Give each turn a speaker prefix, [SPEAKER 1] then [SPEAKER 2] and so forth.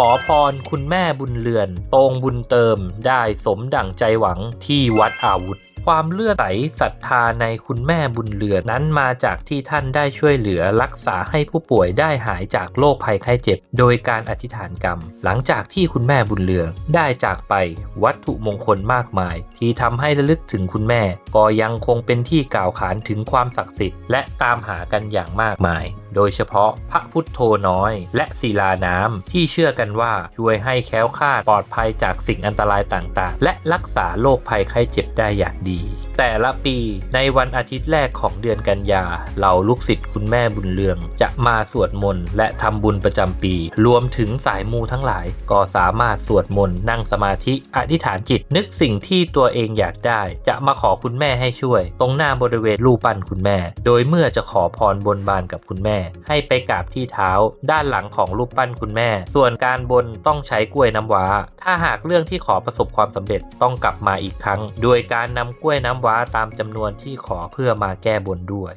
[SPEAKER 1] ขอพรคุณแม่บุญเรือนตรงบุญเติมได้สมดั่งใจหวังที่วัดอาวุธ ความเลื่อใสศรัทธาในคุณแม่บุญเรือนนั้นมาจากที่ท่านได้ช่วยเหลือรักษาให้ผู้ป่วยได้หายจากโรคภัยไข้เจ็บ โดยการอธิษฐานกรรม หลังจากที่คุณแม่บุญเรืองได้จากไปวัตถุมงคลมากมาย ที่ทำให้ระลึกถึงคุณแม่ ก็ยังคงเป็นที่กล่าวขานถึงความศักดิ์สิทธิ์และตามหากันอย่างมากมาย โดยเฉพาะพระพุทโธน้อย และศิลาน้ำที่เชื่อกันว่าช่วยให้แคล้วคลาดปลอดภัยจากสิ่งอันตรายต่างๆ และรักษาโรคภัยไข้เจ็บได้อย่างดี แต่ละปีในวันอาทิตย์แรกของเดือนกันยาเหล่าลูกศิษย์คุณแม่บุญเรือง จะมาสวดมนต์และทำบุญประจำปี รวมถึงสายมูทั้งหลาย ก็สามารถสวดมนต์นั่งสมาธิอธิษฐานจิต นึกสิ่งที่ตัวเองอยากได้ จะมาขอคุณแม่ให้ช่วย ตรงหน้าบริเวณรูปปั้นคุณแม่ โดยเมื่อจะขอพรบนบานกับคุณแม่ ให้ไปกราบที่เท้า ด้านหลังของรูปปั้นคุณแม่ ส่วนการบนต้องใช้กล้วยน้ำว้า ถ้าหากเรื่องที่ขอประสบความสำเร็จต้องกลับมาอีกครั้ง โดยการนำกล้วยน้ำว้าตามจำนวนที่ขอเพื่อมาแก้บนด้วย